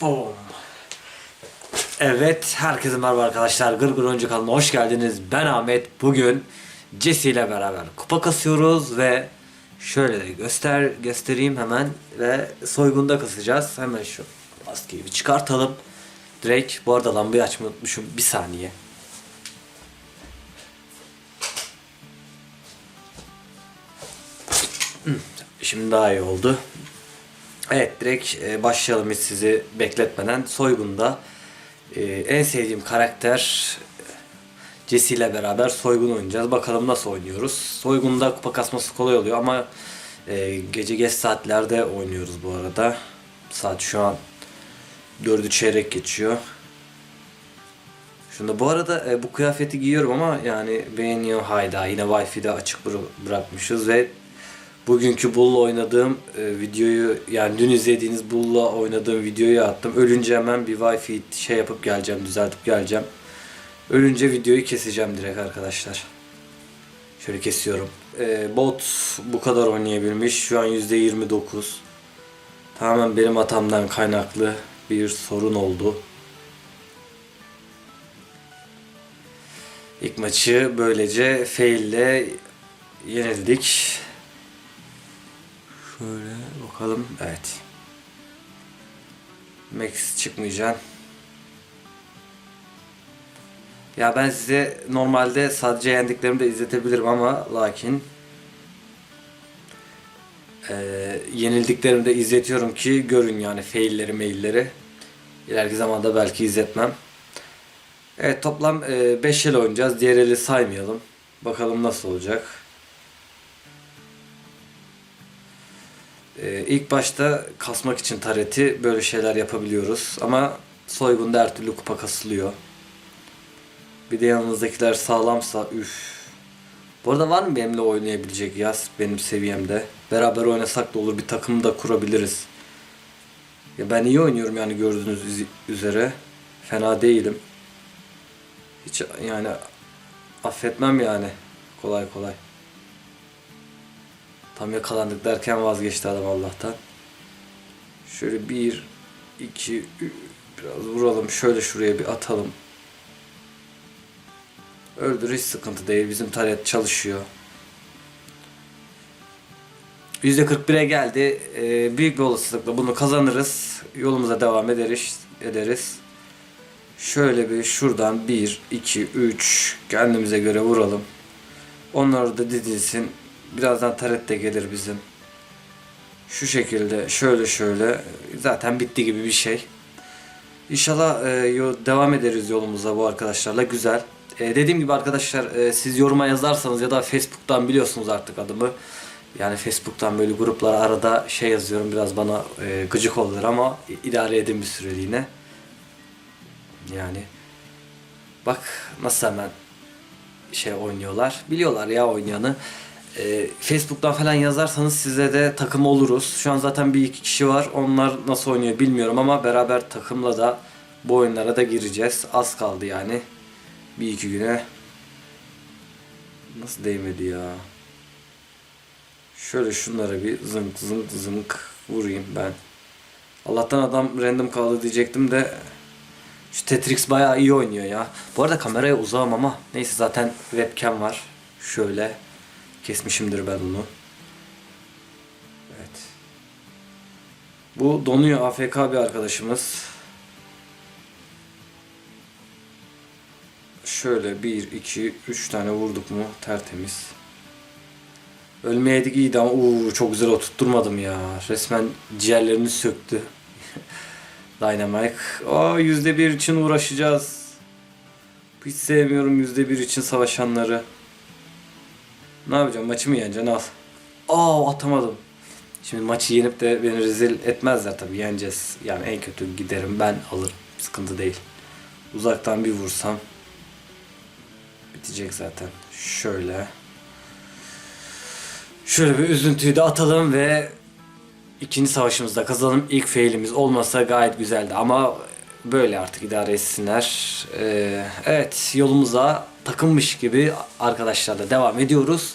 Boom. Evet, herkese merhaba arkadaşlar. Gırgır Oyuncu kanalına hoş geldiniz. Ben Ahmet. Bugün Jesse ile beraber kupa kasıyoruz ve şöyle de göster göstereyim hemen ve soygunda kasacağız. Hemen şu maskeyi bir çıkartalım. Direkt bu arada lambayı açmayı unutmuşum. Bir saniye. Hmm, Şimdi daha iyi oldu. Evet direkt e, başlayalım hiç sizi bekletmeden. Soygun'da e, en sevdiğim karakter Jesse ile beraber Soygun oynayacağız. Bakalım nasıl oynuyoruz. Soygun'da kupa kasması kolay oluyor ama e, gece geç saatlerde oynuyoruz bu arada. Saat şu an 4'ü çeyrek geçiyor. Şunda bu arada e, bu kıyafeti giyiyorum ama yani beğeniyor hayda yine Wi-Fi'de açık bıra- bırakmışız ve bugünkü Bull'la oynadığım e, videoyu yani dün izlediğiniz Bull'la oynadığım videoyu attım. Ölünce hemen bir Wi-Fi şey yapıp geleceğim, düzeltip geleceğim. Ölünce videoyu keseceğim direkt arkadaşlar. Şöyle kesiyorum. E, bot bu kadar oynayabilmiş. Şu an %29. Tamamen benim hatamdan kaynaklı bir sorun oldu. İlk maçı böylece fail ile yenildik. Şöyle bakalım. Evet. Max çıkmayacak. Ya ben size normalde sadece yendiklerimi de izletebilirim ama lakin eee yenildiklerimi de izletiyorum ki görün yani failleri mailleri. İleriki zamanda belki izletmem. Evet toplam 5 el oynayacağız. Diğer eli saymayalım. Bakalım nasıl olacak. Ee, ilk başta kasmak için tareti böyle şeyler yapabiliyoruz. Ama soygunda her türlü kupa kasılıyor. Bir de yanınızdakiler sağlamsa üf. Bu arada var mı benimle oynayabilecek yaz benim seviyemde? Beraber oynasak da olur bir takım da kurabiliriz. Ya ben iyi oynuyorum yani gördüğünüz üz- üzere. Fena değilim. Hiç yani affetmem yani kolay kolay. Tam yakalandık derken vazgeçti adam Allah'tan. Şöyle bir, iki, ü- biraz vuralım. Şöyle şuraya bir atalım. Öldür hiç sıkıntı değil. Bizim taret çalışıyor. %41'e geldi. Ee, büyük bir olasılıkla bunu kazanırız. Yolumuza devam ederiz. ederiz. Şöyle bir şuradan 1, 2, 3 kendimize göre vuralım. Onları da didilsin. Birazdan taret de gelir bizim. Şu şekilde şöyle şöyle zaten bitti gibi bir şey. İnşallah e, devam ederiz yolumuza bu arkadaşlarla güzel. E, dediğim gibi arkadaşlar e, siz yoruma yazarsanız ya da Facebook'tan biliyorsunuz artık adımı. Yani Facebook'tan böyle gruplara arada şey yazıyorum biraz bana e, gıcık oluyor ama idare edin bir süreliğine. Yani bak nasıl hemen şey oynuyorlar. Biliyorlar ya oynayanı. Ee, Facebook'tan falan yazarsanız size de takım oluruz. Şu an zaten bir iki kişi var. Onlar nasıl oynuyor bilmiyorum ama beraber takımla da bu oyunlara da gireceğiz. Az kaldı yani. Bir iki güne. Nasıl değmedi ya? Şöyle şunlara bir zınk zınk zınk vurayım ben. Allah'tan adam random kaldı diyecektim de şu Tetrix bayağı iyi oynuyor ya. Bu arada kameraya uzağım ama neyse zaten webcam var. Şöyle kesmişimdir ben onu. Evet. Bu donuyor AFK bir arkadaşımız. Şöyle 1, 2, 3 tane vurduk mu tertemiz. Ölmeyeydik iyiydi ama uuu çok güzel oturtturmadım ya. Resmen ciğerlerini söktü. Dynamite. Aa yüzde bir için uğraşacağız. Hiç sevmiyorum yüzde bir için savaşanları. Ne yapacağım? Maçı mı yeneceksin? Al. Aa atamadım. Şimdi maçı yenip de beni rezil etmezler tabii. Yeneceğiz. Yani en kötü giderim ben alırım. Sıkıntı değil. Uzaktan bir vursam bitecek zaten. Şöyle. Şöyle bir üzüntüyü de atalım ve ikinci savaşımızda kazanalım. İlk failimiz olmasa gayet güzeldi ama böyle artık idare etsinler. Ee, evet yolumuza takılmış gibi arkadaşlarla devam ediyoruz.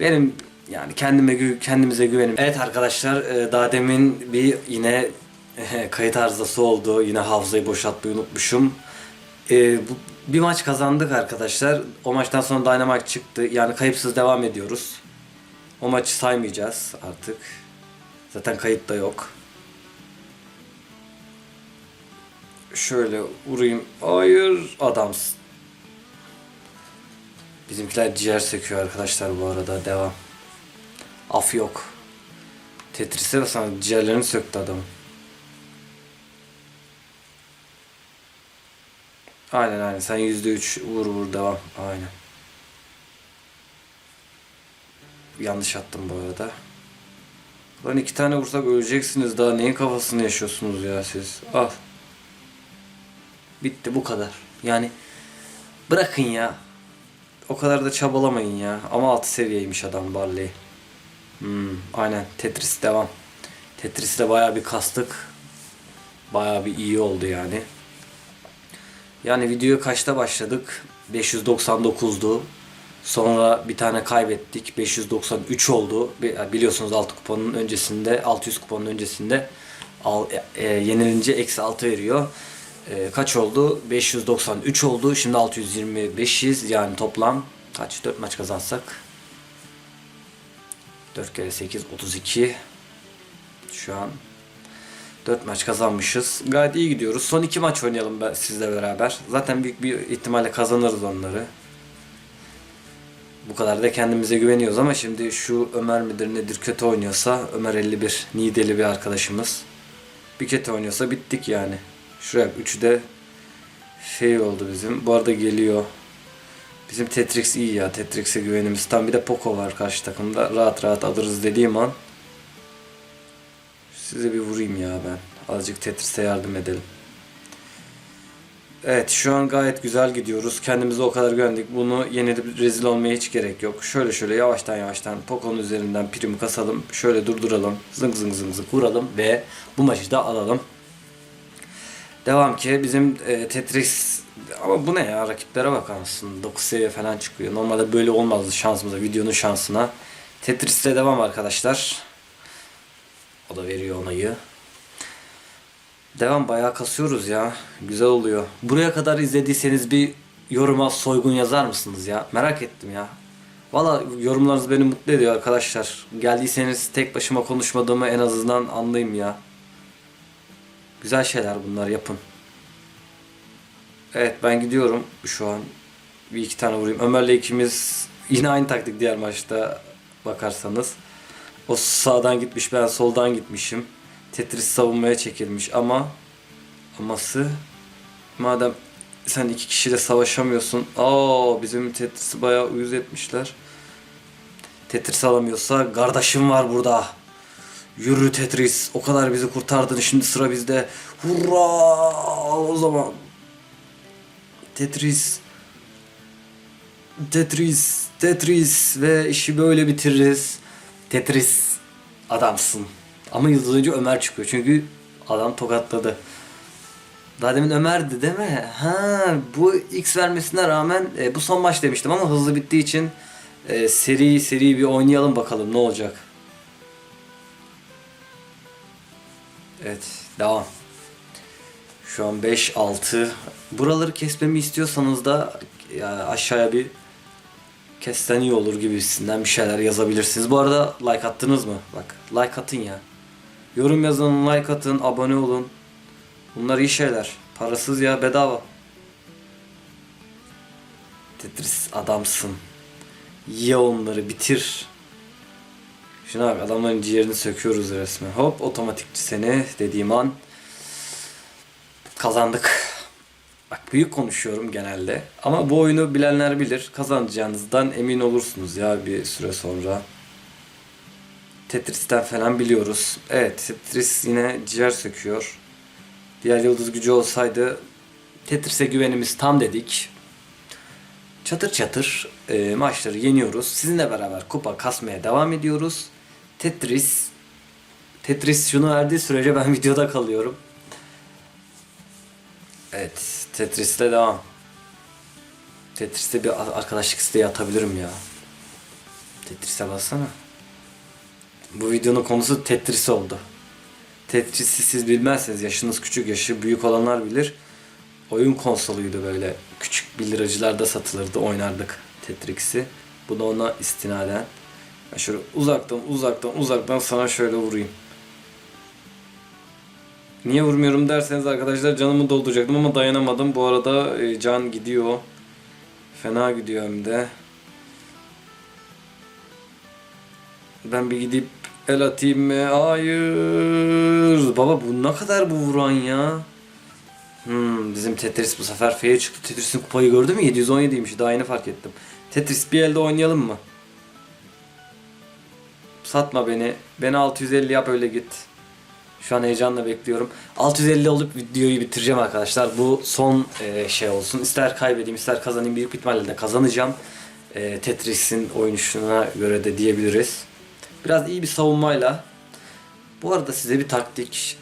Benim yani kendime kendimize güvenim. Evet arkadaşlar e, daha demin bir yine kayıt arızası oldu. Yine hafızayı boşaltmayı unutmuşum. Bu, bir maç kazandık arkadaşlar. O maçtan sonra Dynamite çıktı. Yani kayıpsız devam ediyoruz. O maçı saymayacağız artık. Zaten kayıt da yok. Şöyle vurayım. Hayır adamsın. Bizimkiler ciğer söküyor arkadaşlar bu arada. Devam. Af yok. Tetris'e sana ciğerlerini söktü adam. Aynen aynen. Sen yüzde üç vur vur devam. Aynen. Yanlış attım bu arada. Lan iki tane vursak öleceksiniz daha neyin kafasını yaşıyorsunuz ya siz. Al. Bitti bu kadar. Yani bırakın ya. O kadar da çabalamayın ya. Ama altı seviyeymiş adam Barley. Hmm, aynen Tetris devam. Tetris'te bayağı bir kastık. Bayağı bir iyi oldu yani. Yani videoya kaçta başladık? 599'du. Sonra bir tane kaybettik. 593 oldu. Bi- Biliyorsunuz 6 kuponun öncesinde, 600 kuponun öncesinde al, e, yenilince eksi 6 veriyor. E, kaç oldu? 593 oldu. Şimdi 625'iz. Yani toplam kaç? 4 maç kazansak 4 kere 8 32 şu an 4 maç kazanmışız. Gayet iyi gidiyoruz. Son 2 maç oynayalım ben sizle beraber. Zaten büyük bir ihtimalle kazanırız onları. Bu kadar da kendimize güveniyoruz ama şimdi şu Ömer midir nedir kötü oynuyorsa Ömer 51 Nideli bir arkadaşımız. Bir kötü oynuyorsa bittik yani. Şuraya üçü de şey oldu bizim. Bu arada geliyor. Bizim Tetrix iyi ya. Tetrix'e güvenimiz tam. Bir de Poco var karşı takımda. Rahat rahat alırız dediğim an. Size bir vurayım ya ben. Azıcık Tetris'e yardım edelim. Evet şu an gayet güzel gidiyoruz. Kendimize o kadar güvendik. Bunu yenilip rezil olmaya hiç gerek yok. Şöyle şöyle yavaştan yavaştan Poco'nun üzerinden primi kasalım. Şöyle durduralım. Zıng zıng zıng zıng vuralım ve bu maçı da alalım. Devam ki bizim e, Tetris ama bu ne ya rakiplere bak anasını 9 seviye falan çıkıyor. Normalde böyle olmazdı şansımıza videonun şansına. Tetris'te devam arkadaşlar. O da veriyor onayı. Devam bayağı kasıyoruz ya. Güzel oluyor. Buraya kadar izlediyseniz bir yoruma soygun yazar mısınız ya? Merak ettim ya. Valla yorumlarınız beni mutlu ediyor arkadaşlar. Geldiyseniz tek başıma konuşmadığımı en azından anlayayım ya. Güzel şeyler bunlar yapın. Evet ben gidiyorum şu an. Bir iki tane vurayım. Ömer'le ikimiz yine aynı taktik diğer maçta bakarsanız. O sağdan gitmiş ben soldan gitmişim. Tetris savunmaya çekilmiş ama aması madem sen iki kişiyle savaşamıyorsun. Aa bizim Tetris'i bayağı uyuz etmişler. Tetris alamıyorsa kardeşim var burada. Yürü Tetris. O kadar bizi kurtardın. Şimdi sıra bizde. Hurra! O zaman. Tetris. Tetris. Tetris. Ve işi böyle bitiririz. Tetris. Adamsın. Ama yıldız önce Ömer çıkıyor. Çünkü adam tokatladı. Daha demin Ömer'di değil mi? Ha, bu X vermesine rağmen e, bu son maç demiştim ama hızlı bittiği için e, seri seri bir oynayalım bakalım ne olacak. Evet, devam. Şu an 5 6. Buraları kesmemi istiyorsanız da ya aşağıya bir kessen iyi olur gibisinden bir şeyler yazabilirsiniz. Bu arada like attınız mı? Bak like atın ya. Yorum yazın, like atın, abone olun. Bunlar iyi şeyler. Parasız ya bedava. Tetris adamsın. Ye onları bitir. Şuna bak adamların ciğerini söküyoruz resmen. Hop otomatikçi seni dediğim an kazandık. Bak büyük konuşuyorum genelde. Ama bu oyunu bilenler bilir. Kazanacağınızdan emin olursunuz ya bir süre sonra. Tetris'ten falan biliyoruz. Evet Tetris yine ciğer söküyor. Diğer yıldız gücü olsaydı Tetris'e güvenimiz tam dedik. Çatır çatır e, maçları yeniyoruz. Sizinle beraber kupa kasmaya devam ediyoruz. Tetris Tetris şunu verdiği sürece ben videoda kalıyorum. Evet, Tetris'le devam. Tetris'te bir arkadaşlık isteği atabilirim ya. Tetris'e bassana. Bu videonun konusu Tetris oldu. Tetris'i siz bilmezseniz yaşınız küçük yaşı büyük olanlar bilir. Oyun konsoluydu böyle. Küçük 1 liracılarda satılırdı oynardık Tetris'i. Bu da ona istinaden. Ben şöyle uzaktan uzaktan uzaktan sana şöyle vurayım. Niye vurmuyorum derseniz arkadaşlar canımı dolduracaktım ama dayanamadım. Bu arada e, can gidiyor. Fena gidiyor hem de. Ben bir gidip el atayım mı? Hayır. Baba bu ne kadar bu vuran ya? Hmm, bizim Tetris bu sefer F'ye çıktı. Tetris'in kupayı gördün mü? 717'ymiş. Daha yeni fark ettim. Tetris bir elde oynayalım mı? Satma beni. Beni 650 yap öyle git. Şu an heyecanla bekliyorum. 650 olup videoyu bitireceğim arkadaşlar. Bu son e, şey olsun. İster kaybedeyim ister kazanayım. Büyük ihtimalle de kazanacağım. E, Tetris'in oynayışına göre de diyebiliriz. Biraz iyi bir savunmayla. Bu arada size bir taktik.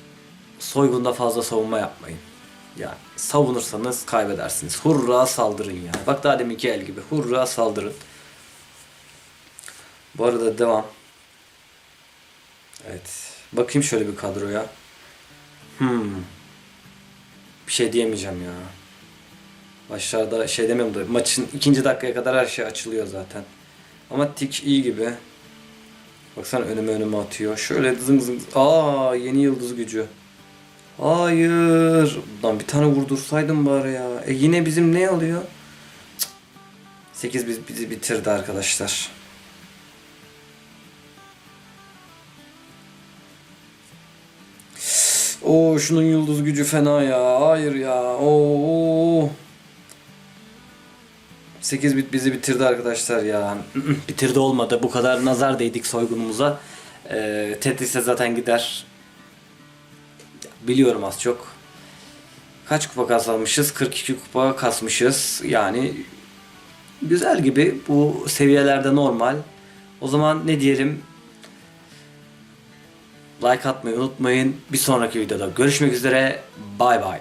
Soygunda fazla savunma yapmayın. Yani savunursanız kaybedersiniz. Hurra saldırın yani. Bak daha deminki el gibi. Hurra saldırın. Bu arada devam. Evet. Bakayım şöyle bir kadroya. Hmm. Bir şey diyemeyeceğim ya. Başlarda şey demiyorum da maçın ikinci dakikaya kadar her şey açılıyor zaten. Ama tik iyi gibi. Baksana önüme önüme atıyor. Şöyle zıng zıng. Aa yeni yıldız gücü. Hayır. Lan bir tane vurdursaydım bari ya. E yine bizim ne oluyor? 8 biz bizi bitirdi arkadaşlar. Oo şunun yıldız gücü fena ya. Hayır ya. Oo. 8 bit bizi bitirdi arkadaşlar ya. bitirdi olmadı. Bu kadar nazar değdik soygunumuza. Ee, Tetris'e zaten gider. Biliyorum az çok. Kaç kupa kasmışız? 42 kupa kasmışız. Yani güzel gibi. Bu seviyelerde normal. O zaman ne diyelim? Like atmayı unutmayın. Bir sonraki videoda görüşmek üzere. Bay bay.